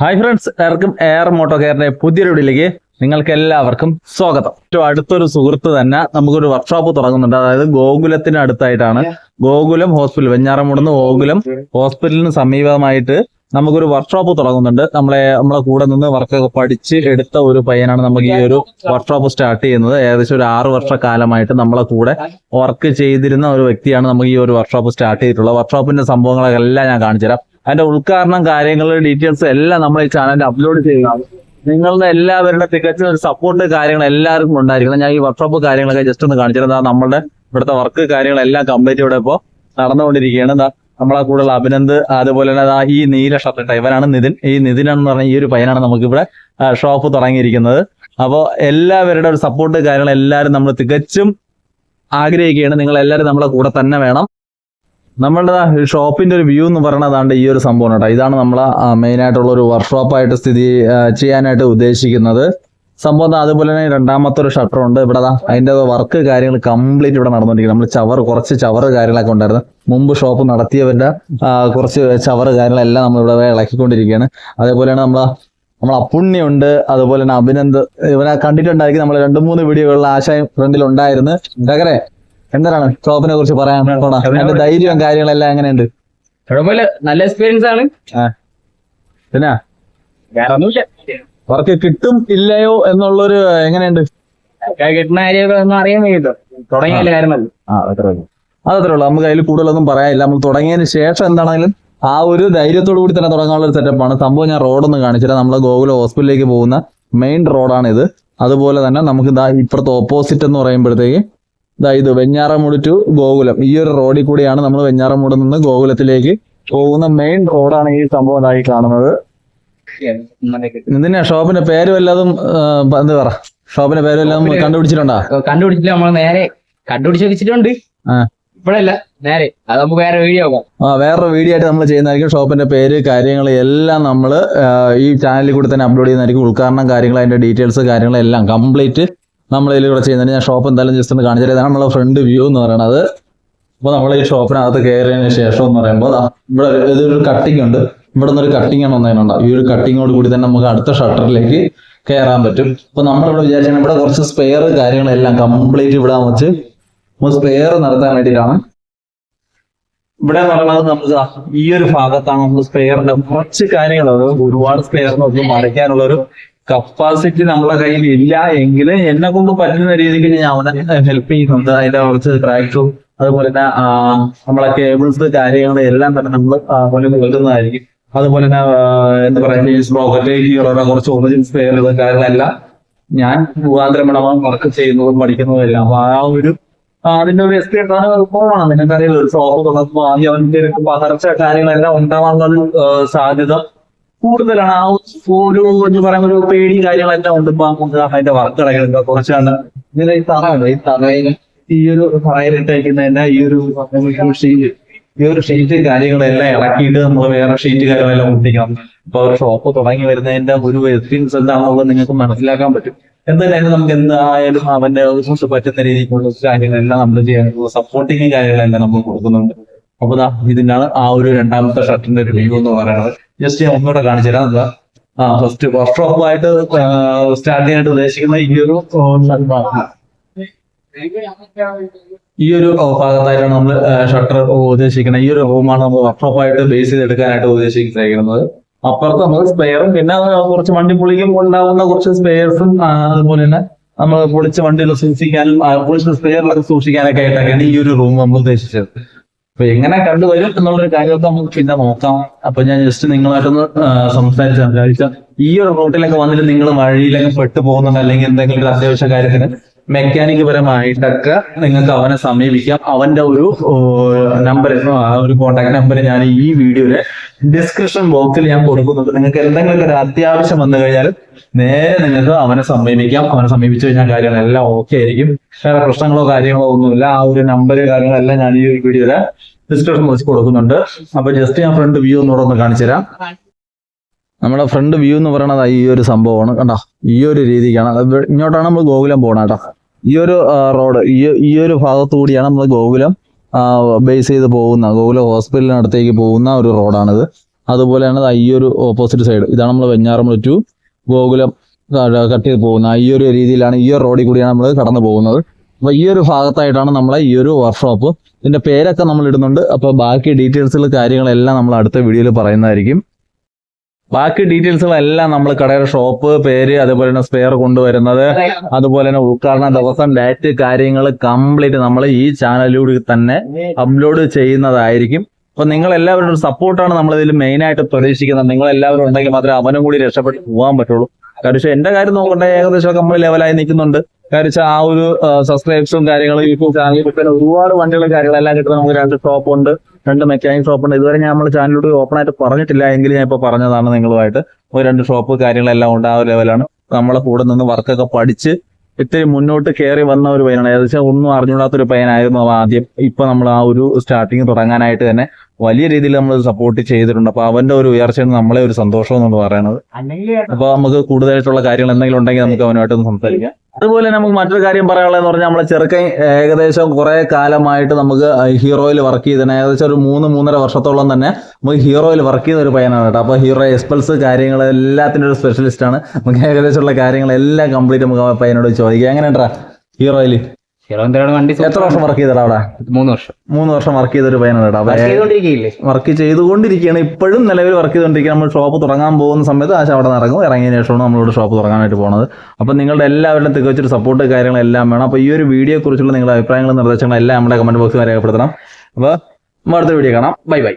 Hi friends എല്ലാവർക്കും air moto കെയറിന്റെ പുതിയൊരു വീഡിയോയിലേക്ക് നിങ്ങൾക്ക് എല്ലാവർക്കും സ്വാഗതം. ഏറ്റവും അടുത്തൊരു സുഹൃത്ത് തന്നെ നമുക്കൊരു വർക്ക്ഷോപ്പ് തുടങ്ങുന്നുണ്ട്. അതായത് ഗോകുലത്തിന് അടുത്തായിട്ടാണ്. ഗോകുലം ഹോസ്പിറ്റൽ വെഞ്ഞാറമൂടുന്ന് ഗോകുലം ഹോസ്പിറ്റലിന് സമീപമായിട്ട് നമുക്കൊരു വർക്ക്ഷോപ്പ് തുടങ്ങുന്നുണ്ട്. നമ്മളെ നമ്മളെ കൂടെ നിന്ന് വർക്കൊക്കെ പഠിച്ച് എടുത്ത ഒരു പയ്യനാണ് നമുക്ക് ഈ ഒരു വർക്ക്ഷോപ്പ് സ്റ്റാർട്ട് ചെയ്യുന്നത്. ഏകദേശം ഒരു ആറു വർഷ കാലമായിട്ട് നമ്മളെ കൂടെ വർക്ക് ചെയ്തിരുന്ന ഒരു വ്യക്തിയാണ് നമുക്ക് ഈ ഒരു വർക്ക്ഷോപ്പ് സ്റ്റാർട്ട് ചെയ്തിട്ടുള്ളത്. വർക്ക്ഷോപ്പിന്റെ സംഭവങ്ങളൊക്കെ എല്ലാം ഞാൻ കാണിച്ചു തരാം അതിന്റെ ഉദ്ഘാടനം കാര്യങ്ങളുടെ ഡീറ്റെയിൽസ് എല്ലാം നമ്മൾ ഈ ചാനലിൽ അപ്ലോഡ് ചെയ്യുന്നതാണ് നിങ്ങളുടെ എല്ലാവരുടെ തികച്ച ഒരു സപ്പോർട്ട് കാര്യങ്ങൾ എല്ലാവർക്കും ഉണ്ടായിരിക്കണം. ഞാൻ ഈ വർക്ക്ഷോപ്പ് കാര്യങ്ങളൊക്കെ ജസ്റ്റ് ഒന്ന് കാണിച്ചിരുന്നത് നമ്മുടെ ഇവിടുത്തെ വർക്ക് കാര്യങ്ങളെല്ലാം കംപ്ലീറ്റ് ഇവിടെ ഇപ്പോൾ നടന്നുകൊണ്ടിരിക്കുകയാണ്. നമ്മളെ കൂടുതൽ അഭിനന്ദ് അതുപോലെ തന്നെ ഈ നീല ഷർട്ട് ഇവനാണ് നിതിൻ. ഈ നിതിനാണെന്ന് പറഞ്ഞാൽ ഈ ഒരു പയ്യനാണ് നമുക്കിവിടെ ഷോപ്പ് തുടങ്ങിയിരിക്കുന്നത്. അപ്പോൾ എല്ലാവരുടെ ഒരു സപ്പോർട്ട് കാര്യങ്ങൾ എല്ലാവരും നമ്മൾ തികച്ചും ആഗ്രഹിക്കുകയാണ്. നിങ്ങൾ എല്ലാവരും നമ്മളെ കൂടെ തന്നെ വേണം. നമ്മളുടെ ഷോപ്പിന്റെ ഒരു വ്യൂ എന്ന് പറയുന്നതാണ്ട് ഈ ഒരു സംഭവം കേട്ടോ. ഇതാണ് നമ്മൾ മെയിൻ ആയിട്ടുള്ള ഒരു വർക്ക്ഷോപ്പായിട്ട് സ്ഥിതി ചെയ്യാനായിട്ട് ഉദ്ദേശിക്കുന്നത്. സംഭവം അതുപോലെ തന്നെ രണ്ടാമത്തെ ഒരു ഷട്ടർ ഉണ്ട്. ഇവിടെ അതിന്റെ വർക്ക് കാര്യങ്ങൾ കംപ്ലീറ്റ് ഇവിടെ നടന്നുകൊണ്ടിരിക്കും നമ്മൾ ചവർ കുറച്ച് ചവർ കാര്യങ്ങളൊക്കെ ഉണ്ടായിരുന്നു. മുമ്പ് ഷോപ്പ് നടത്തിയവരുടെ കുറച്ച് ചവർ കാര്യങ്ങളെല്ലാം നമ്മൾ ഇവിടെ ഇളക്കിക്കൊണ്ടിരിക്കുകയാണ്. അതേപോലെയാണ് നമ്മൾ നമ്മൾ അപ്പുണ്യുണ്ട് അതുപോലെ തന്നെ അഭിനന്ദ് ഇവനെ കണ്ടിട്ടുണ്ടായിരിക്കും നമ്മൾ രണ്ട് മൂന്ന് വീഡിയോകളിൽ ആശയം ഫ്രണ്ടിൽ ഉണ്ടായിരുന്നു. എന്താണ് ഷോപ്പിനെ കുറിച്ച് പറയാൻ അതിന്റെ ധൈര്യവും കാര്യങ്ങളെല്ലാം എങ്ങനെയുണ്ട്? കുഴപ്പമില്ല നല്ല എക്സ്പീരിയൻസ് ആണ്. പിന്നെ? വർക്ക് കിട്ടും ഇല്ലയോ എന്നുള്ളൊരു എങ്ങനെയുണ്ട്? കിട്ടുന്ന കാര്യമൊക്കെ ഒന്നും അറിയാൻ വയ്യല്ലോ. തുടങ്ങിയ കാര്യം മതി ആ അത്രേ ഉള്ളൂ അതത്രേ ഉള്ളൂ. നമുക്ക് അതിൽ കൂടുതലൊന്നും പറയാനില്ല. നമ്മൾ തുടങ്ങിയതിന് ശേഷം എന്താണെങ്കിലും ആ ഒരു ധൈര്യത്തോടു കൂടി തന്നെ തുടങ്ങാനുള്ള ഒരു സെറ്റപ്പാണ് സംഭവം ഞാൻ റോഡൊന്നും കാണിച്ചിട്ട് നമ്മൾ ഗോകുല ഹോസ്പിറ്റലിലേക്ക് പോകുന്ന മെയിൻ റോഡാണ് ഇത് അതുപോലെ തന്നെ നമുക്ക് ഇതാ ഇപ്പുറത്ത് ഓപ്പോസിറ്റ് എന്ന് പറയുമ്പോഴത്തേക്ക് ഇതാ വെഞ്ഞാറമൂട് ടു ഗോകുലം. ഈ ഒരു റോഡിൽ കൂടിയാണ് നമ്മൾ വെഞ്ഞാറമൂട് നിന്ന് ഗോകുലത്തിലേക്ക് പോകുന്ന മെയിൻ റോഡാണ് ഈ സംഭവം ഇതായി കാണുന്നത്. ഇതിന്റെ ഷോപ്പിന്റെ പേര് വല്ലതും എന്ത് പറ? ഷോപ്പിന്റെ പേര് വല്ലതും കണ്ടുപിടിച്ചിട്ടുണ്ടോ? കണ്ടുപിടിച്ചില്ല. നമ്മൾ നേരെ കണ്ടുപിടിച്ച് വെച്ചിട്ടുണ്ട്. ഇപ്പോഴല്ല നേരെ. അത് നമുക്ക് വേറെ വീഡിയോ ആ വേറൊരു വീഡിയോ ആയിട്ട് നമ്മൾ ചെയ്യുന്നതായിരിക്കും. ഷോപ്പിന്റെ പേര് കാര്യങ്ങൾ എല്ലാം നമ്മൾ ഈ ചാനലിൽ കൂടി തന്നെ അപ്ലോഡ് ചെയ്യുന്നതായിരിക്കും. ഉദ്ഘാടനം കാര്യങ്ങൾ അതിന്റെ ഡീറ്റെയിൽസ് കാര്യങ്ങളെല്ലാം കംപ്ലീറ്റ് നമ്മൾ ഇതിൽ കൂടെ ചെയ്യുന്നതിന് ഞാൻ ഷോപ്പ് എന്തായാലും ജസ്റ്റ് ഒന്ന് കാണിച്ചു തരാം. നമ്മളെ ഫ്രണ്ട് വ്യൂ എന്ന് പറയുന്നത്. അപ്പോൾ നമ്മൾ ഈ ഷോപ്പിനകത്ത് കയറിയതിന് ശേഷം എന്ന് പറയുമ്പോൾ ഇവിടെ ഇതൊരു കട്ടിങ് ഉണ്ട്. ഇവിടെ നിന്നൊരു കട്ടിംഗ് ആണ് വന്നതിനുണ്ടാവും ഈ ഒരു കട്ടിങ്ങോട് കൂടി തന്നെ നമുക്ക് അടുത്ത ഷട്ടറിലേക്ക് കയറാൻ പറ്റും. അപ്പോൾ നമ്മളിവിടെ വിചാരിച്ചാൽ ഇവിടെ കുറച്ച് സ്പെയർ കാര്യങ്ങളെല്ലാം കംപ്ലീറ്റ് ഇവിടെ വെച്ച് നമുക്ക് സ്പെയർ നടത്താൻ വേണ്ടിയിട്ടാണ് ഇവിടെ എന്ന് പറയുന്നത് നമുക്ക് ഈ ഒരു ഭാഗത്താണ് നമുക്ക് സ്പെയറിന്റെ കുറച്ച് കാര്യങ്ങൾ ഒരുപാട് സ്പെയറിനൊന്നും മറിക്കാനുള്ള ഒരു കപ്പാസിറ്റി നമ്മളെ കയ്യിൽ ഇല്ല എങ്കിൽ എന്നെ കൊണ്ട് പറ്റുന്ന രീതിക്ക് ഞാൻ അവനെ ഹെൽപ്പ് ചെയ്യുന്നുണ്ട്. അതിന്റെ കുറച്ച് ട്രാക്ടറും അതുപോലെ തന്നെ നമ്മളെ കേബിൾസ് കാര്യങ്ങൾ എല്ലാം തന്നെ നമ്മൾ മുന്നിൽ വെക്കുന്നതായിരിക്കും അതുപോലെ തന്നെ എന്താ പറയുക ബ്ലോക്കറ്റിലേക്കുള്ള കുറച്ച് ഒറിജിൻ സ്പെയറുകൾ കാര്യങ്ങളെല്ലാം ഞാൻ മുഖാന്തരമാണ് വർക്ക് ചെയ്യുന്നതും പഠിക്കുന്നതും എല്ലാം. അപ്പൊ ആ ഒരു അതിന്റെ ഒരു എക്സ്പീരിയൻസ് ആണ് എളുപ്പമാണ് നിങ്ങൾക്കറിയില്ല ഒരു ഷോപ്പ് തുടങ്ങുമ്പോൾ ആദ്യം അവന്റെ പകർച്ച കാര്യങ്ങളെല്ലാം ഉണ്ടാവാനുള്ള സാധ്യത കൂടുതലാണ്. ആ ഒരു എന്ന് പറയുന്ന ഒരു പേടി കാര്യങ്ങളെല്ലാം ഉണ്ട്. ഇപ്പൊ അതിന്റെ വർക്ക് കുറച്ചാണ്. ഇതിന്റെ ഈ തറയുണ്ട്. ഈ തറയിൽ ഈ ഒരു തറയിലിട്ടേക്കുന്നതന്നെ ഈ ഒരു ഷീറ്റ് ഈ ഒരു ഷീറ്റ് കാര്യങ്ങളെല്ലാം ഇളക്കിയിട്ട് നമ്മൾ വേറെ ഷീറ്റ് കാര്യങ്ങളെല്ലാം ഒട്ടിക്കണം ഇപ്പൊ ഒരു ഷോപ്പ് തുടങ്ങി വരുന്നതിന്റെ ഒരു എക്സ്പീരിയൻസ് എന്താണെന്നുള്ളത് നിങ്ങൾക്ക് മനസ്സിലാക്കാൻ പറ്റും. എന്തായാലും നമുക്ക് എന്തായാലും അവന്റെ പറ്റുന്ന രീതിക്കുള്ള കാര്യങ്ങളെല്ലാം നമ്മൾ ചെയ്യാനുള്ള സപ്പോർട്ടിങ് കാര്യങ്ങളെല്ലാം നമ്മൾ കൊടുക്കുന്നുണ്ട്. അപ്പൊ ദാ ഇതിനാണ് ആ ഒരു രണ്ടാമത്തെ ഷർട്ടിന്റെ ഒരു വ്യൂ എന്ന് പറയുന്നത്. ജസ്റ്റ് ഞാൻ ഒന്നുകൂടെ കാണിച്ചു തരാം. എന്താ ആ ഫസ്റ്റ് ഓഫ് ആയിട്ട് സ്റ്റാർട്ട് ചെയ്യാനായിട്ട് ഉദ്ദേശിക്കുന്ന ഈ ഒരു. ഈ ഒരു ഭാഗത്തായിട്ടാണ് നമ്മൾ ഷട്ടർ ഉദ്ദേശിക്കുന്നത്. ഈ ഒരു റൂമാണ് നമ്മൾ വർക്ക്ഷോപ്പ് ആയിട്ട് ബേസ് ചെയ്തെടുക്കാനായിട്ട് ഉദ്ദേശിക്കുന്നത് അപ്പുറത്ത് നമ്മൾ സ്പെയറും പിന്നെ കുറച്ച് വണ്ടി പൊളിക്കുമ്പോൾ ഉണ്ടാവുന്ന കുറച്ച് സ്പെയർസും അതുപോലെ തന്നെ നമ്മൾ പൊളിച്ച വണ്ടിയിൽ സൂക്ഷിക്കാനും പൊളിച്ച സ്പെയറിലൊക്കെ സൂക്ഷിക്കാനൊക്കെ ആയിട്ടൊക്കെയാണ് ഈ ഒരു റൂം നമ്മൾ ഉദ്ദേശിച്ചത്. അപ്പൊ എങ്ങനെ കണ്ടുവരും എന്നുള്ളൊരു കാര്യമൊക്കെ നമുക്ക് പിന്നെ നോക്കാം. അപ്പൊ ഞാൻ ജസ്റ്റ് നിങ്ങളായിട്ടൊന്ന് സംസാരിച്ച് സംസാരിച്ച ഈ ഒരു റൂട്ടിലൊക്കെ വന്നിട്ട് നിങ്ങൾ വഴിയിലൊക്കെ പെട്ടു പോകുന്നുണ്ട് അല്ലെങ്കിൽ എന്തെങ്കിലും ഒരു അത്യാവശ്യ കാര്യത്തിന് മെക്കാനിക് പരമായിട്ടൊക്കെ നിങ്ങൾക്ക് അവനെ സമീപിക്കാം. അവന്റെ ഒരു നമ്പർ ഒരു കോൺടാക്ട് നമ്പർ ഞാൻ ഈ വീഡിയോയിലെ ഡിസ്ക്രിപ്ഷൻ ബോക്സിൽ ഞാൻ കൊടുക്കുന്നുണ്ട്. നിങ്ങൾക്ക് എന്തെങ്കിലും ഒരു അത്യാവശ്യം വന്നു കഴിഞ്ഞാൽ നേരെ നിങ്ങൾക്ക് അവനെ സമീപിക്കാം. അവനെ സമീപിച്ചു കഴിഞ്ഞാൽ കാര്യങ്ങളെല്ലാം ഓക്കെ ആയിരിക്കും. വേറെ പ്രശ്നങ്ങളോ കാര്യങ്ങളോ ഒന്നുമില്ല. ആ ഒരു നമ്പർ കാര്യങ്ങളെല്ലാം ഞാൻ ഈ വീഡിയോയിലെ ഡിസ്ക്രിപ്ഷൻ ബോക്സിൽ കൊടുക്കുന്നുണ്ട്. അപ്പൊ ജസ്റ്റ് ഞാൻ ഫ്രണ്ട് വ്യൂ ഒന്നുകൂടെ ഒന്ന് കാണിച്ചു തരാം. നമ്മുടെ ഫ്രണ്ട് വ്യൂ എന്ന് പറയുന്നത് ഈ ഒരു സംഭവമാണ്. കണ്ടോ? ഈ ഒരു രീതിക്കാണ്. ഇങ്ങോട്ടാണ് നമ്മൾ ഗോകുലം പോകണം കേട്ടോ. ഈ ഒരു റോഡ് ഈ ഈ ഒരു ഭാഗത്തുകൂടിയാണ് നമ്മൾ ഗോകുലം ബേസ് ചെയ്ത് പോകുന്ന ഗോകുലം ഹോസ്പിറ്റലിനടുത്തേക്ക് പോകുന്ന ഒരു റോഡാണിത്. അതുപോലെയാണ് ഈ ഒരു ഓപ്പോസിറ്റ് സൈഡ് ഇതാണ് നമ്മൾ വെഞ്ഞാറമ്പുഴ ടു ഗോകുലം കട്ട് ചെയ്ത് പോകുന്ന. ഈ ഒരു രീതിയിലാണ് ഈ ഒരു റോഡിൽ കൂടിയാണ് നമ്മൾ കടന്നു പോകുന്നത്. അപ്പോൾ ഈ ഒരു ഭാഗത്തായിട്ടാണ് നമ്മളെ ഈ ഒരു വർക്ക്ഷോപ്പ് ഇതിന്റെ പേരൊക്കെ നമ്മൾ ഇടുന്നുണ്ട്. അപ്പോൾ ബാക്കി ഡീറ്റെയിൽസുകൾ കാര്യങ്ങളെല്ലാം നമ്മൾ അടുത്ത വീഡിയോയിൽ പറയുന്നതായിരിക്കും. ബാക്കി ഡീറ്റെയിൽസുകളെല്ലാം നമ്മൾ കടയുടെ ഷോപ്പ് പേര് അതുപോലെ തന്നെ സ്പെയർ കൊണ്ടുവരുന്നത് അതുപോലെ തന്നെ ഉദ്ഘാടന ദിവസം ഡേറ്റ് കാര്യങ്ങൾ കംപ്ലീറ്റ് നമ്മൾ ഈ ചാനലിലൂടെ തന്നെ അപ്ലോഡ് ചെയ്യുന്നതായിരിക്കും. അപ്പൊ നിങ്ങൾ എല്ലാവരുടെ സപ്പോർട്ടാണ് നമ്മൾ ഇതിൽ മെയിൻ ആയിട്ട് പ്രതീക്ഷിക്കുന്നത്. നിങ്ങൾ എല്ലാവരും ഉണ്ടെങ്കിൽ മാത്രമേ അവനും കൂടി രക്ഷപ്പെട്ട് പോകാൻ പറ്റുള്ളൂ. കാരണം വെച്ചാൽ എന്റെ കാര്യം നോക്കട്ടെ ഏകദേശം നമ്മൾ ലെവലായി നിൽക്കുന്നുണ്ട്. കാര്യം ആ ഒരു സബ്സ്ക്രൈബ്സും കാര്യങ്ങളും യൂട്യൂബ് ചാനലിൽ പിന്നെ ഒരുപാട് വണ്ടികളും കാര്യങ്ങളെല്ലാം കിട്ടുന്ന നമുക്ക് രണ്ട് ഷോപ്പ് ഉണ്ട് രണ്ട് മെക്കാനിക് ഷോപ്പ് ഉണ്ട്. ഇതുവരെ ഞാൻ നമ്മൾ ചാനലിലൂടെ ഓപ്പൺ ആയിട്ട് പറഞ്ഞിട്ടില്ല എങ്കിൽ ഞാൻ ഇപ്പോൾ പറഞ്ഞതാണ് നിങ്ങളുമായിട്ട്. ഒരു രണ്ട് ഷോപ്പ് കാര്യങ്ങളെല്ലാം ഉണ്ട് ആ ഒരു ലെവലാണ് നമ്മളെ കൂടെ നിന്ന് വർക്കൊക്കെ പഠിച്ച് ഇത്തിരി മുന്നോട്ട് കയറി വന്ന ഒരു പയ്യനാണ്. ഏകദേശം ഒന്നും അറിഞ്ഞൂടാത്ത ഒരു പയ്യനായിരുന്നു ആദ്യം. ഇപ്പൊ നമ്മൾ ആ ഒരു സ്റ്റാർട്ടിങ് തുടങ്ങാനായിട്ട് തന്നെ വലിയ രീതിയിൽ നമ്മൾ സപ്പോർട്ട് ചെയ്തിട്ടുണ്ട്. അപ്പൊ അവന്റെ ഒരു ഉയർച്ചയാണ് നമ്മളെ ഒരു സന്തോഷം എന്ന് പറയുന്നത്. അപ്പൊ നമുക്ക് കൂടുതലായിട്ടുള്ള കാര്യങ്ങൾ എന്തെങ്കിലും ഉണ്ടെങ്കിൽ നമുക്ക് അവനുമായിട്ടൊന്ന് സംസാരിക്കാം. അതുപോലെ നമുക്ക് മറ്റൊരു കാര്യം പറയാനുള്ളതെന്ന് പറഞ്ഞാൽ നമ്മളെ ചെറുക്കൻ ഏകദേശം കുറെ കാലമായിട്ട് നമുക്ക് ഹീറോയിൽ വർക്ക് ചെയ്തത് ഏകദേശം ഒരു മൂന്ന് മൂന്നര വർഷത്തോളം തന്നെ നമുക്ക് ഹീറോയിൽ വർക്ക് ചെയ്യുന്ന ഒരു പയ്യനാണ് കേട്ടോ. അപ്പോൾ ഹീറോ എക്സ്പൾസ് കാര്യങ്ങൾ എല്ലാത്തിന്റെ ഒരു സ്പെഷ്യലിസ്റ്റ് ആണ്. നമുക്ക് ഏകദേശമുള്ള കാര്യങ്ങളെല്ലാം കംപ്ലീറ്റ് നമുക്ക് പയ്യനോട് ചോദിക്കാം. എങ്ങനെയാണ് ഹീറോയിൽ? തിരുവനന്തപുരം വണ്ടി എത്ര വർഷം വർക്ക് ചെയ്തടാ അവിടെ? മൂന്ന് വർഷം. മൂന്ന് വർഷം വർക്ക് ചെയ്ത ഒരു പയ്യനാണ് കേട്ടോ. വർക്ക് ചെയ്തുകൊണ്ടിരിക്കുകയാണ്. ഇപ്പോഴും നിലവിൽ വർക്ക് ചെയ്തുകൊണ്ടിരിക്കുകയാണ്. നമ്മൾ ഷോപ്പ് തുടങ്ങാൻ പോകുന്ന സമയത്ത് ആശ അവിടെ നിന്ന് ഇറങ്ങും ഇറങ്ങിയതിന് ശേഷമാണ് നമ്മളോട് ഷോപ്പ് തുടങ്ങാനായിട്ട് പോകുന്നത് അപ്പൊ നിങ്ങളുടെ എല്ലാവരുടെയും തികച്ചൊരു സപ്പോർട്ട് കാര്യങ്ങളെല്ലാം വേണം. അപ്പോൾ ഈ ഒരു വീഡിയോ കുറിച്ചുള്ള നിങ്ങളുടെ അഭിപ്രായങ്ങളും നിർദ്ദേശങ്ങളും എല്ലാം നമ്മുടെ കമന്റ് ബോക്സിൽ രേഖപ്പെടുത്തണം. അപ്പോൾ അടുത്ത വീഡിയോ കാണാം. Bye bye